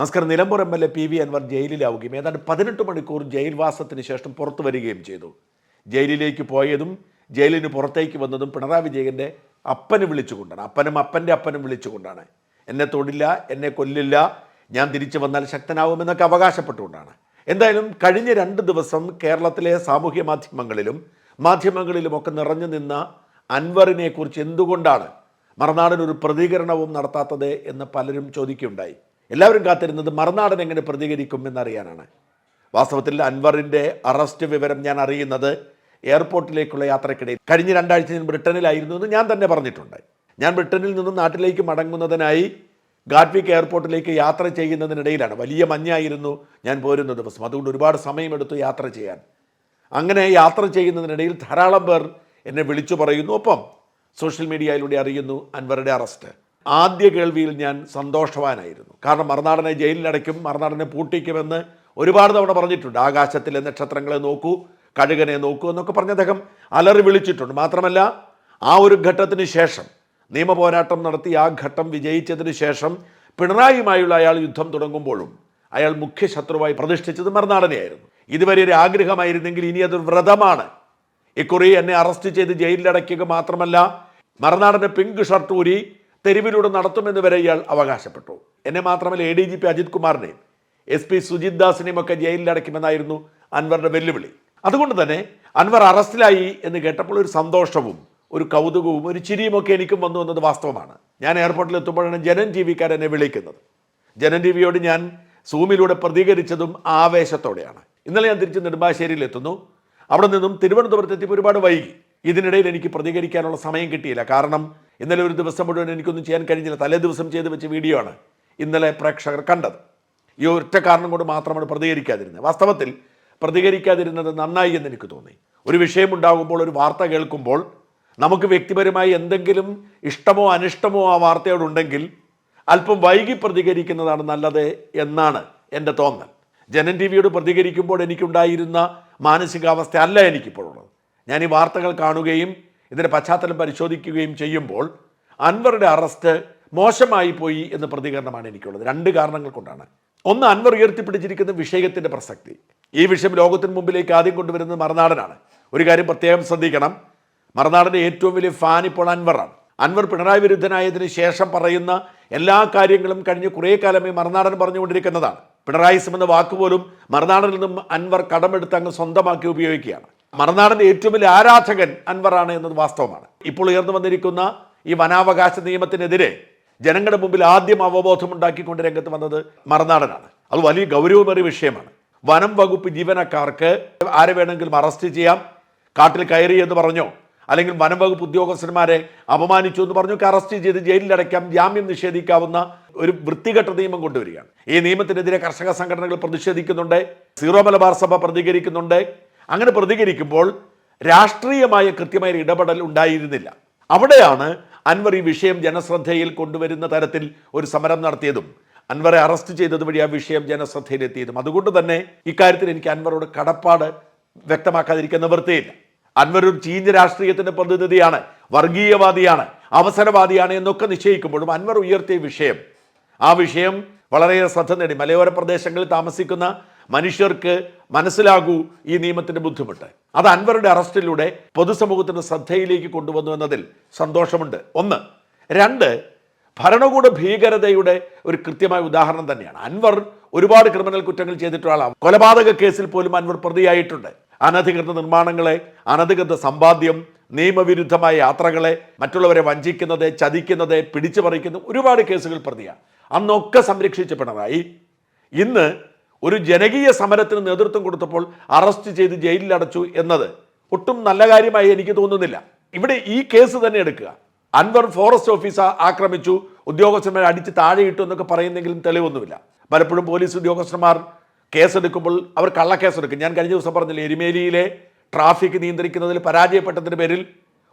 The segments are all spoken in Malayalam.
നസ്കർ Nilambur M L A P V Anwar ജയിലിലാവുകയും ഏതാണ്ട് പതിനെട്ട് മണിക്കൂർ ജയിൽവാസത്തിന് ശേഷം പുറത്തു വരികയും ചെയ്തു. ജയിലിലേക്ക് പോയതും ജയിലിന് പുറത്തേക്ക് വന്നതും പിണറായി വിജയന്റെ അപ്പന് വിളിച്ചുകൊണ്ടാണ്. അപ്പനും അപ്പന്റെ അപ്പനും വിളിച്ചുകൊണ്ടാണ്. എന്നെ തൊടില്ല എന്നെ കൊല്ലില്ല ഞാൻ തിരിച്ചു വന്നാൽ ശക്തനാവുമെന്നൊക്കെ അവകാശപ്പെട്ടുകൊണ്ടാണ്. എന്തായാലും കഴിഞ്ഞ രണ്ട് ദിവസം കേരളത്തിലെ സാമൂഹ്യ മാധ്യമങ്ങളിലും മാധ്യമങ്ങളിലുമൊക്കെ നിറഞ്ഞു നിന്ന അൻവറിനെക്കുറിച്ച് എന്തുകൊണ്ടാണ് മറുനാടിനൊരു പ്രതികരണവും നടത്താത്തത് എന്ന് പലരും ചോദിക്കുകയുണ്ടായി. എല്ലാവരും കാത്തിരുന്നത് മറുനാടൻ എങ്ങനെ പ്രതികരിക്കും എന്നറിയാനാണ്. വാസ്തവത്തിൽ അൻവറിന്റെ അറസ്റ്റ് വിവരം ഞാൻ അറിയുന്നത് എയർപോർട്ടിലേക്കുള്ള യാത്രക്കിടയിൽ. കഴിഞ്ഞ രണ്ടാഴ്ച ഞാൻ ബ്രിട്ടനിലായിരുന്നു എന്ന് ഞാൻ തന്നെ പറഞ്ഞിട്ടുണ്ട്. ഞാൻ ബ്രിട്ടനിൽ നിന്നും നാട്ടിലേക്ക് മടങ്ങുന്നതിനായി ഗാഡ്വിക് എയർപോർട്ടിലേക്ക് യാത്ര ചെയ്യുന്നതിനിടയിലാണ്. വലിയ മഞ്ഞായിരുന്നു ഞാൻ പോരുന്ന ദിവസം. അതുകൊണ്ട് ഒരുപാട് സമയമെടുത്തു യാത്ര ചെയ്യാൻ. അങ്ങനെ യാത്ര ചെയ്യുന്നതിനിടയിൽ ധാരാളം പേർ എന്നെ വിളിച്ചു പറയുന്നു. ഒപ്പം സോഷ്യൽ മീഡിയയിലൂടെ അറിയുന്നു അൻവറുടെ അറസ്റ്റ്. ആദ്യ കേൾവിയിൽ ഞാൻ സന്തോഷവാനായിരുന്നു. കാരണം മറുനാടനെ ജയിലിലടയ്ക്കും മറുനാടനെ പൂട്ടിക്കുമെന്ന് ഒരുപാട് തവണ പറഞ്ഞിട്ടുണ്ട്. ആകാശത്തിലെ നക്ഷത്രങ്ങളെ നോക്കൂ കഴുകനെ നോക്കൂ എന്നൊക്കെ പറഞ്ഞ് അദ്ദേഹം അലറി വിളിച്ചിട്ടുണ്ട്. മാത്രമല്ല ആ ഒരു ഘട്ടത്തിന് ശേഷം നിയമപോരാട്ടം നടത്തി ആ ഘട്ടം വിജയിച്ചതിന് ശേഷം പിണറായിയുമായുള്ള അയാൾ യുദ്ധം തുടങ്ങുമ്പോഴും അയാൾ മുഖ്യ ശത്രുവായി പ്രതിഷ്ഠിച്ചത് മറുനാടനെയായിരുന്നു. ഇതുവരെ ഒരു ആഗ്രഹമായിരുന്നെങ്കിൽ ഇനി അതൊരു വ്രതമാണ്. ഇക്കുറി എന്നെ അറസ്റ്റ് ചെയ്ത് ജയിലിലടയ്ക്കുക മാത്രമല്ല മറുനാടന്റെ പിങ്ക് ഷർട്ട് ഊരി തെരുവിലൂടെ നടത്തുമെന്ന് വരെ ഇയാൾ അവകാശപ്പെട്ടു. എന്നെ മാത്രമല്ല A D G P Ajith കുമാറിനെയും S P Sujith ദാസിനെയും ഒക്കെ ജയിലിലടയ്ക്കുമെന്നായിരുന്നു അൻവറുടെ വെല്ലുവിളി. അതുകൊണ്ട് തന്നെ അൻവർ അറസ്റ്റിലായി എന്ന് കേട്ടപ്പോൾ ഒരു സന്തോഷവും ഒരു കൗതുകവും ഒരു ചിരിയും ഒക്കെ എനിക്കും വന്നു എന്നത് വാസ്തവമാണ്. ഞാൻ എയർപോർട്ടിൽ എത്തുമ്പോഴാണ് ജനൻ ടി വിക്കാർ എന്നെ വിളിക്കുന്നത്. ജനൻ ടി വിയോട് ഞാൻ സൂമിലൂടെ പ്രതികരിച്ചതും ആവേശത്തോടെയാണ്. ഇന്നലെ ഞാൻ തിരിച്ച് നെടുമ്പാശ്ശേരിയിൽ എത്തുന്നു. അവിടെ നിന്നും തിരുവനന്തപുരത്ത് എത്തിയപ്പോൾ ഒരുപാട് വൈകി. ഇതിനിടയിൽ എനിക്ക് പ്രതികരിക്കാനുള്ള സമയം കിട്ടിയില്ല. കാരണം ഇന്നലെ ഒരു ദിവസം മുഴുവൻ എനിക്കൊന്നും ചെയ്യാൻ കഴിഞ്ഞില്ല. തലേ ദിവസം ചെയ്ത് വെച്ച വീഡിയോ ആണ് ഇന്നലെ പ്രേക്ഷകർ കണ്ടത്. ഈ ഒറ്റ കാരണം കൊണ്ട് മാത്രമാണ് പ്രതികരിക്കാതിരുന്നത്. വാസ്തവത്തിൽ പ്രതികരിക്കാതിരുന്നത് നന്നായി എന്ന് എനിക്ക് തോന്നി. ഒരു വിഷയമുണ്ടാകുമ്പോൾ ഒരു വാർത്ത കേൾക്കുമ്പോൾ നമുക്ക് വ്യക്തിപരമായി എന്തെങ്കിലും ഇഷ്ടമോ അനിഷ്ടമോ ആ വാർത്തയോടുണ്ടെങ്കിൽ അല്പം വൈകി പ്രതികരിക്കുന്നതാണ് നല്ലത് എന്നാണ് എന്റെ തോന്നൽ. ജനൻ ടി വിയോട് പ്രതികരിക്കുമ്പോൾ എനിക്കുണ്ടായിരുന്ന മാനസികാവസ്ഥ അല്ല എനിക്കിപ്പോഴുള്ളത്. ഞാൻ ഈ വാർത്തകൾ കാണുകയും ഇതിന്റെ പശ്ചാത്തലം പരിശോധിക്കുകയും ചെയ്യുമ്പോൾ അൻവറുടെ അറസ്റ്റ് മോശമായി പോയി എന്ന പ്രതികരണമാണ് എനിക്കുള്ളത്. രണ്ട് കാരണങ്ങൾ കൊണ്ടാണ്. ഒന്ന് അൻവർ ഉയർത്തിപ്പിടിച്ചിരിക്കുന്ന വിഷയത്തിന്റെ പ്രസക്തി. ഈ വിഷയം ലോകത്തിന് മുമ്പിലേക്ക് ആദ്യം കൊണ്ടുവരുന്നത് മറുനാടനാണ്. ഒരു കാര്യം പ്രത്യേകം ശ്രദ്ധിക്കണം. മറുനാടിന്റെ ഏറ്റവും വലിയ ഫാൻ ഇപ്പോൾ അൻവറാണ്. അൻവർ പിണറായി വിരുദ്ധനായതിനു ശേഷം പറയുന്ന എല്ലാ കാര്യങ്ങളും കഴിഞ്ഞ് കുറേ കാലമേ മറുനാടൻ പറഞ്ഞുകൊണ്ടിരിക്കുന്നതാണ്. പിണറായിസം എന്ന വാക്കുപോലും മറുനാടനിൽ നിന്നും അൻവർ കടമെടുത്ത് അങ്ങ് സ്വന്തമാക്കി ഉപയോഗിക്കുകയാണ്. മറുനാടന്റെ ഏറ്റവും വലിയ ആരാധകൻ അൻവറാണ് എന്നത് വാസ്തവമാണ്. ഇപ്പോൾ ഉയർന്നു വന്നിരിക്കുന്ന ഈ വനാവകാശ നിയമത്തിനെതിരെ ജനങ്ങളുടെ മുമ്പിൽ ആദ്യം അവബോധമുണ്ടാക്കിക്കൊണ്ട് രംഗത്ത് വന്നത് മറുനാടനാണ്. അത് വലിയ ഗൗരവമേറിയ വിഷയമാണ്. വനം വകുപ്പ് ജീവനക്കാർക്ക് ആരെ വേണമെങ്കിലും അറസ്റ്റ് ചെയ്യാം കാട്ടിൽ കയറി എന്ന് പറഞ്ഞോ അല്ലെങ്കിൽ വനം വകുപ്പ് ഉദ്യോഗസ്ഥന്മാരെ അപമാനിച്ചു എന്ന് പറഞ്ഞൊക്കെ അറസ്റ്റ് ചെയ്ത് ജയിലിലടയ്ക്കാം ജാമ്യം നിഷേധിക്കാവുന്ന ഒരു വൃത്തികെട്ട നിയമം കൊണ്ടുവരികയാണ്. ഈ നിയമത്തിനെതിരെ കർഷക സംഘടനകൾ പ്രതിഷേധിക്കുന്നുണ്ട് സീറോ മലബാർ സഭ പ്രതികരിക്കുന്നുണ്ട് അങ്ങനെ പ്രതികരിക്കുമ്പോൾ രാഷ്ട്രീയമായ കൃത്യമായ ഇടപെടൽ ഉണ്ടായിരുന്നില്ല. അവിടെയാണ് അൻവർ ഈ വിഷയം ജനശ്രദ്ധയിൽ കൊണ്ടുവരുന്ന തരത്തിൽ ഒരു സമരം നടത്തിയതും അൻവറെ അറസ്റ്റ് ചെയ്തത് വഴി ആ വിഷയം ജനശ്രദ്ധയിലെത്തിയതും. അതുകൊണ്ട് തന്നെ ഇക്കാര്യത്തിൽ എനിക്ക് അൻവറോട് കടപ്പാട് വ്യക്തമാക്കാതിരിക്കുന്ന വൃത്തിയില്ല അൻവർ ഒരു ചീഞ്ഞ രാഷ്ട്രീയത്തിന്റെ പ്രതിനിധിയാണ് വർഗീയവാദിയാണ് അവസരവാദിയാണ് എന്നൊക്കെ നിശ്ചയിക്കുമ്പോഴും അൻവർ ഉയർത്തിയ വിഷയം ആ വിഷയം വളരെയേറെ ശ്രദ്ധ നേടി. മലയോര പ്രദേശങ്ങളിൽ താമസിക്കുന്ന മനുഷ്യർക്ക് മനസ്സിലാകൂ ഈ നിയമത്തിന്റെ ബുദ്ധിമുട്ട്. അത് അൻവറുടെ അറസ്റ്റിലൂടെ പൊതുസമൂഹത്തിന്റെ ശ്രദ്ധയിലേക്ക് കൊണ്ടുവന്നു എന്നതിൽ സന്തോഷമുണ്ട്. ഒന്ന് രണ്ട് ഭരണകൂട ഭീകരതയുടെ ഒരു കൃത്യമായ ഉദാഹരണം തന്നെയാണ്. അൻവർ ഒരുപാട് ക്രിമിനൽ കുറ്റങ്ങൾ ചെയ്തിട്ടുള്ള ആളാണ്. കൊലപാതക കേസിൽ പോലും അൻവർ പ്രതിയായിട്ടുണ്ട്. അനധികൃത നിർമ്മാണങ്ങളെ അനധികൃത സമ്പാദ്യം നിയമവിരുദ്ധമായ യാത്രകളെ മറ്റുള്ളവരെ വഞ്ചിക്കുന്നത് ചതിക്കുന്നത് പിടിച്ചു പറിക്കുന്ന ഒരുപാട് കേസുകൾ പ്രതിയാണ്. അന്നൊക്കെ സംരക്ഷിച്ച പിണറായി. ഇന്ന് ഒരു ജനകീയ സമരത്തിന് നേതൃത്വം കൊടുത്തപ്പോൾ അറസ്റ്റ് ചെയ്ത് ജയിലിൽ അടച്ചു എന്നത് ഒട്ടും നല്ല കാര്യമായി എനിക്ക് തോന്നുന്നില്ല. ഇവിടെ ഈ കേസ് തന്നെ എടുക്കുക. അൻവർ ഫോറസ്റ്റ് ഓഫീസർ ആക്രമിച്ചു ഉദ്യോഗസ്ഥന്മാരെ അടിച്ച് താഴെയിട്ടു എന്നൊക്കെ പറയുന്നെങ്കിലും തെളിവൊന്നുമില്ല. പലപ്പോഴും പോലീസ് ഉദ്യോഗസ്ഥന്മാർ കേസെടുക്കുമ്പോൾ അവർ കള്ളക്കേസെടുക്കും. ഞാൻ കഴിഞ്ഞ ദിവസം പറഞ്ഞില്ല എരുമേലിയിലെ ട്രാഫിക് നിയന്ത്രിക്കുന്നതിൽ പരാജയപ്പെട്ടതിന്റെ പേരിൽ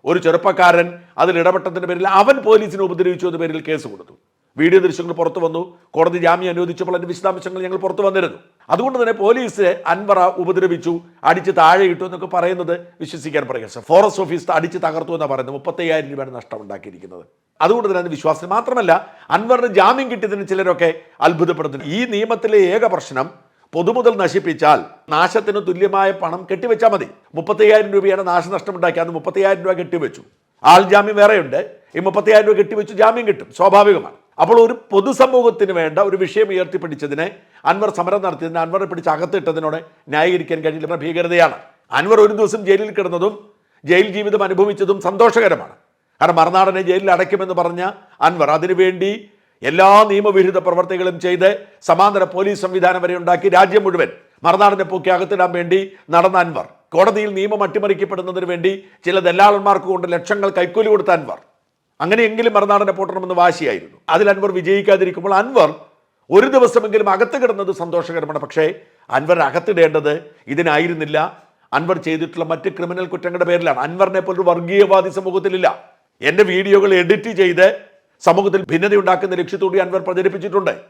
ഒരു ചെറുപ്പക്കാരൻ അതിൽ ഇടപെട്ടതിന്റെ പേരിൽ അവൻ പോലീസിനെ ഉപദ്രവിച്ചു എന്ന പേരിൽ കേസ് കൊടുത്തു. വീഡിയോ ദൃശ്യങ്ങൾ പുറത്തു വന്നു. കോടതി ജാമ്യം അനുവദിച്ചപ്പോൾ അതിന്റെ വിശദാംശങ്ങൾ ഞങ്ങൾ പുറത്തു വന്നിരുന്നു. അതുകൊണ്ട് തന്നെ പോലീസ് അൻവറ ഉപദ്രവിച്ചു അടിച്ച് താഴെ ഇട്ടു എന്നൊക്കെ പറയുന്നത് വിശ്വസിക്കാൻ പറയുക. ഫോറസ്റ്റ് ഓഫീസ് അടിച്ച് തകർത്തു എന്നാണ് പറയുന്നത്. മുപ്പത്തയ്യായിരം രൂപയാണ് നഷ്ടം ഉണ്ടാക്കിയിരിക്കുന്നത്. അതുകൊണ്ട് തന്നെ വിശ്വാസം മാത്രമല്ല അൻവറിന് ജാമ്യം കിട്ടിയതിന് ചിലരൊക്കെ അത്ഭുതപ്പെടുത്തുന്നു ഈ നിയമത്തിലെ ഏക പ്രശ്നം പൊതുമുതൽ നശിപ്പിച്ചാൽ നാശത്തിന് തുല്യമായ പണം കെട്ടിവെച്ചാൽ മതി. മുപ്പത്തയ്യായിരം രൂപയാണ് നാശനഷ്ടം ഉണ്ടാക്കി അത് മുപ്പത്തയ്യായിരം രൂപ കെട്ടിവെച്ചു. ആൾ ജാമ്യം വേറെയുണ്ട്. ഈ മുപ്പത്തയ്യായിരം രൂപ കെട്ടിവെച്ചു ജാമ്യം കിട്ടും. സ്വാഭാവികമാണ്. അപ്പോൾ ഒരു പൊതുസമൂഹത്തിന് വേണ്ട ഒരു വിഷയം ഉയർത്തിപ്പിടിച്ചതിനെ അൻവർ സമരം നടത്തിയതിനെ അൻവറെ പിടിച്ച് അകത്തിട്ടതിനോട് ന്യായീകരിക്കാൻ കഴിയില്ല ഭീകരതയാണ്. അൻവർ ഒരു ദിവസം ജയിലിൽ കിടന്നതും ജയിൽ ജീവിതം അനുഭവിച്ചതും സന്തോഷകരമാണ്. കാരണം മറുനാടനെ ജയിലിൽ അടയ്ക്കുമെന്ന് പറഞ്ഞ അൻവർ അതിനുവേണ്ടി എല്ലാ നിയമവിരുദ്ധ പ്രവർത്തികളും ചെയ്ത് സമാന്തര പോലീസ് സംവിധാനം വരെ ഉണ്ടാക്കി രാജ്യം മുഴുവൻ മറുനാടിനെ പൊക്കി അകത്തിടാൻ വേണ്ടി നടന്ന അൻവർ. കോടതിയിൽ നിയമം അട്ടിമറിക്കപ്പെടുന്നതിന് വേണ്ടി ചില ദല്ലാളന്മാർക്ക് കൊണ്ട് ലക്ഷങ്ങൾ കൈക്കൂലി കൊടുത്ത അൻവർ. അങ്ങനെയെങ്കിലും മറുനാടൻ പൂട്ടണമെന്ന് വാശിയായിരുന്നു. അതിൽ അൻവർ വിജയിക്കാതിരിക്കുമ്പോൾ അൻവർ ഒരു ദിവസമെങ്കിലും അകത്ത് കിടന്നത് സന്തോഷകരമാണ്. പക്ഷേ അൻവർ അകത്തിടേണ്ടത് ഇതിനായിരുന്നില്ല. അൻവർ ചെയ്തിട്ടുള്ള മറ്റ് ക്രിമിനൽ കുറ്റങ്ങളുടെ പേരിലാണ്. അൻവറിനെ പോലൊരു വർഗീയവാദി സമൂഹത്തിലില്ല. എന്റെ വീഡിയോകൾ എഡിറ്റ് ചെയ്ത് സമൂഹത്തിൽ ഭിന്നതയുണ്ടാക്കുന്ന ലക്ഷ്യത്തോടെ അൻവർ പ്രചരിപ്പിച്ചിട്ടുണ്ട്.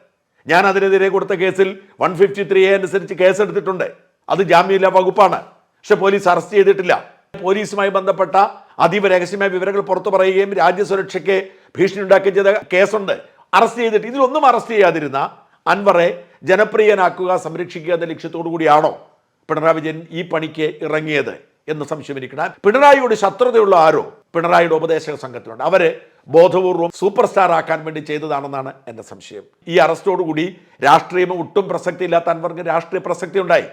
ഞാൻ അതിനെതിരെ കൊടുത്ത കേസിൽ വൺ ഫിഫ്റ്റി ത്രീ എ അനുസരിച്ച് കേസെടുത്തിട്ടുണ്ട്. അത് ജാമ്യമില്ലാ വകുപ്പാണ്. പക്ഷെ പോലീസ് അറസ്റ്റ് ചെയ്തിട്ടില്ല. പോലീസുമായി ബന്ധപ്പെട്ട അതീവ രഹസ്യമായ വിവരങ്ങൾ പുറത്തു പറയുകയും രാജ്യസുരക്ഷയ്ക്ക് ഭീഷണി ഉണ്ടാക്കുകയും ചെയ്ത കേസുണ്ട്. അറസ്റ്റ് ചെയ്തിട്ട് ഇതിലൊന്നും അറസ്റ്റ് ചെയ്യാതിരുന്ന അൻവറെ ജനപ്രിയനാക്കുക സംരക്ഷിക്കുക എന്ന ലക്ഷ്യത്തോടു കൂടിയാണോ പിണറായി വിജയൻ ഈ പണിക്ക് ഇറങ്ങിയത് എന്ന് സംശയം എനിക്കണം പിണറായിയുടെ ശത്രുതയുള്ള ആരോ പിണറായിയുടെ ഉപദേശക സംഘത്തിലുണ്ട്. അവർ ബോധപൂർവം സൂപ്പർ സ്റ്റാർ ആക്കാൻ വേണ്ടി ചെയ്തതാണെന്നാണ് എന്റെ സംശയം. ഈ അറസ്റ്റോടുകൂടി രാഷ്ട്രീയം ഒട്ടും പ്രസക്തി ഇല്ലാത്ത അൻവറിന് രാഷ്ട്രീയ പ്രസക്തി ഉണ്ടായി.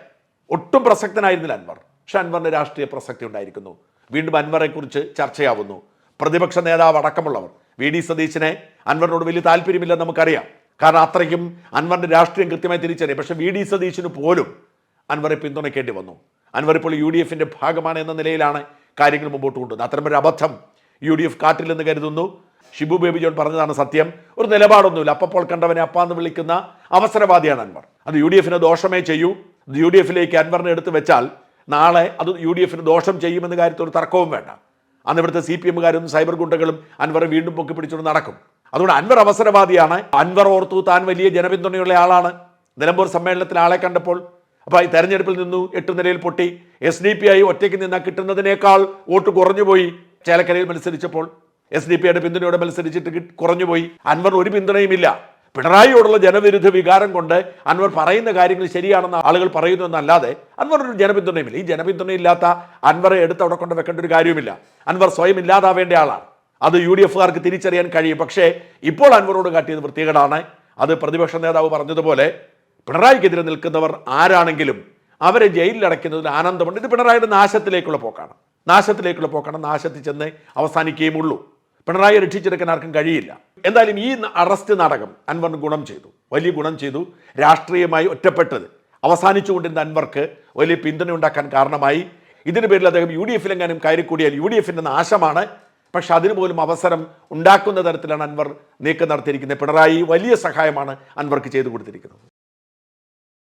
ഒട്ടും പ്രസക്തനായിരുന്നില്ല അൻവർ. പക്ഷെ അൻവറിന് രാഷ്ട്രീയ പ്രസക്തി ഉണ്ടായിരിക്കുന്നു. വീണ്ടും അൻവറെ കുറിച്ച് ചർച്ചയാവുന്നു. പ്രതിപക്ഷ നേതാവ് അടക്കമുള്ളവർ. വി ഡി സതീശനെ അൻവറിനോട് വലിയ താല്പര്യമില്ലെന്ന് നമുക്കറിയാം. കാരണം അത്രയ്ക്കും അൻവറിന്റെ രാഷ്ട്രീയം കൃത്യമായി തിരിച്ചറിയാം. പക്ഷെ വി ഡി സതീശന് പോലും അൻവറെ പിന്തുണയ്ക്കേണ്ടി വന്നു. അൻവർ ഇപ്പോൾ യു ഡി എഫിന്റെ ഭാഗമാണ് എന്ന നിലയിലാണ് കാര്യങ്ങൾ മുമ്പോട്ട് കൊണ്ടുവന്നത്. അത്തരമൊരു അബദ്ധം യു ഡി എഫ് കാട്ടില്ലെന്ന് കരുതുന്നു. ഷിബു ബേബി ജോൺ പറഞ്ഞതാണ് സത്യം. ഒരു നിലപാടൊന്നുമില്ല. അപ്പപ്പോൾ കണ്ടവനെ അപ്പാന്ന് വിളിക്കുന്ന അവസരവാദിയാണ് അൻവർ. അത് യു ഡി എഫിന് ദോഷമേ ചെയ്യൂ. യു ഡി എഫിലേക്ക് അൻവറിനെ എടുത്തു വെച്ചാൽ നാളെ അത് യു ഡി എഫിന് ദോഷം ചെയ്യുമെന്ന കാര്യത്തിൽ ഒരു തർക്കവും വേണ്ട. അന്ന് ഇവിടുത്തെ സി പി എമ്മുകാരും സൈബർ ഗുണ്ടകളും അൻവറെ വീണ്ടും പൊക്കി പിടിച്ചുകൊണ്ട് നടക്കും. അതുകൊണ്ട് അൻവർ അവസരവാദിയാണ്. അൻവർ ഓർത്തു താൻ വലിയ ജനപിന്തുണയുള്ള ആളാണ്. നിലമ്പൂർ സമ്മേളനത്തിൽ ആളെ കണ്ടപ്പോൾ അപ്പോൾ ഈ തെരഞ്ഞെടുപ്പിൽ നിന്നു എട്ട് നിലയിൽ പൊട്ടി. എസ് ഡി പി ആയി ഒറ്റയ്ക്ക് നിന്ന കിട്ടുന്നതിനേക്കാൾ വോട്ട് കുറഞ്ഞുപോയി. ചേലക്കരയിൽ മത്സരിച്ചപ്പോൾ എസ് ഡി പി ഐയുടെ പിന്തുണയോടെ മത്സരിച്ചിട്ട് കുറഞ്ഞുപോയി. അൻവർ ഒരു പിന്തുണയുമില്ല. പിണറായിയോടുള്ള ജനവിരുദ്ധ വികാരം കൊണ്ട് അൻവർ പറയുന്ന കാര്യങ്ങൾ ശരിയാണെന്ന് ആളുകൾ പറയുന്നു എന്നല്ലാതെ അൻവർ ഒരു ജനപിന്തുണയുമില്ല. ഈ ജനപിന്തുണയില്ലാത്ത അൻവറെ എടുത്ത് അവിടെ കൊണ്ട് വെക്കേണ്ട ഒരു കാര്യവുമില്ല. അൻവർ സ്വയം ഇല്ലാതാവേണ്ട ആളാണ്. അത് യു ഡി എഫുകാർക്ക് തിരിച്ചറിയാൻ കഴിയും. പക്ഷേ ഇപ്പോൾ അൻവറോട് കാട്ടിയത് വൃത്തികേടാണ്. അത് പ്രതിപക്ഷ നേതാവ് പറഞ്ഞതുപോലെ പിണറായിക്കെതിരെ നിൽക്കുന്നവർ ആരാണെങ്കിലും അവരെ ജയിലിൽ അടയ്ക്കുന്നതിന് ആനന്ദമുണ്ട്. ഇത് പിണറായിയുടെ നാശത്തിലേക്കുള്ള പോക്കാണ്. നാശത്തിലേക്കുള്ള പോക്കാണ്. നാശത്തിൽ ചെന്ന് അവസാനിക്കുകയും ഉള്ളൂ പിണറായി രക്ഷിച്ചെടുക്കാൻ ആർക്കും കഴിയില്ല. എന്തായാലും ഈ അറസ്റ്റ് നാടകം അൻവർ ഗുണം ചെയ്തു. വലിയ ഗുണം ചെയ്തു. രാഷ്ട്രീയമായി ഒറ്റപ്പെട്ടത്. അവസാനിച്ചുകൊണ്ടിരുന്ന അൻവർക്ക് വലിയ പിന്തുണ ഉണ്ടാക്കാൻ കാരണമായി. ഇതിന് പേരിൽ അദ്ദേഹം യു ഡി എഫിലെങ്ങാനും കയറിക്കൂടിയാൽ യു ഡി എഫിന്റെ നാശമാണ്. പക്ഷെ അതിന് പോലും അവസരം ഉണ്ടാക്കുന്ന തരത്തിലാണ് അൻവർ നീക്കം നടത്തിയിരിക്കുന്നത്. പിണറായി വലിയ സഹായമാണ് അൻവർക്ക് ചെയ്തു കൊടുത്തിരിക്കുന്നത്.